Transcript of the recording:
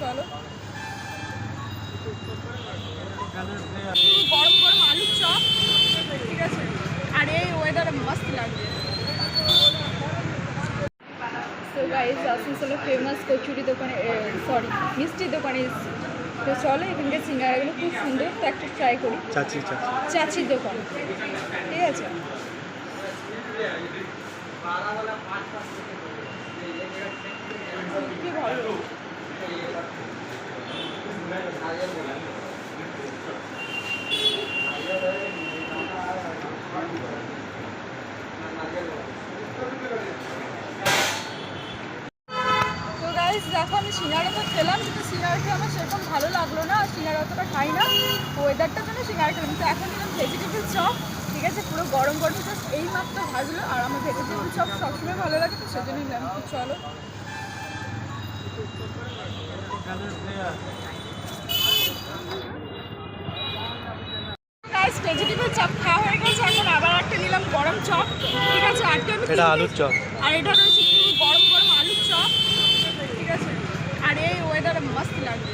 চলো গরম গরম আলুর চপ ঠিক আছে আর, এই ওয়েদারে মস্ত। লাগবে তো গাইজ আসানসোলের ফেমাস কচুরি দোকানে সরি, মিষ্টি দোকানে তো চলো, এখানকার সিঙ্গারাগুলো খুব সুন্দর, তো একটা ট্রাই করি। চাচি চাচি চাচির দোকান ঠিক আছে? দেখো আমি সিঙ্গারাটা খেলাম, কিন্তু সিঙ্গারাটা আমার সেরকম ভালো লাগল না সিঙ্গারা অতটা খাই না। ওয়েদারটার জন্য সিঙ্গারা খেলাম তো এখন নিলাম ভেজিটেবল চপ ঠিক আছে? পুরো গরম গরম জাস্ট এই মাত্র ভাজলো, আর আমার ভেজিটেবল চপ সবসময় ভালো লাগে, তো সেজন্য নিলাম তো চলো। ভেজিটেবল চপ খাওয়া হয়ে গেছে এখন আবার একটা নিলাম গরম চপ ঠিক আলুর চপ আর এটা রয়েছে গরম গরম আলুর চপ ঠিক আছে আর এই ওয়েদারে মস্ত লাগবে।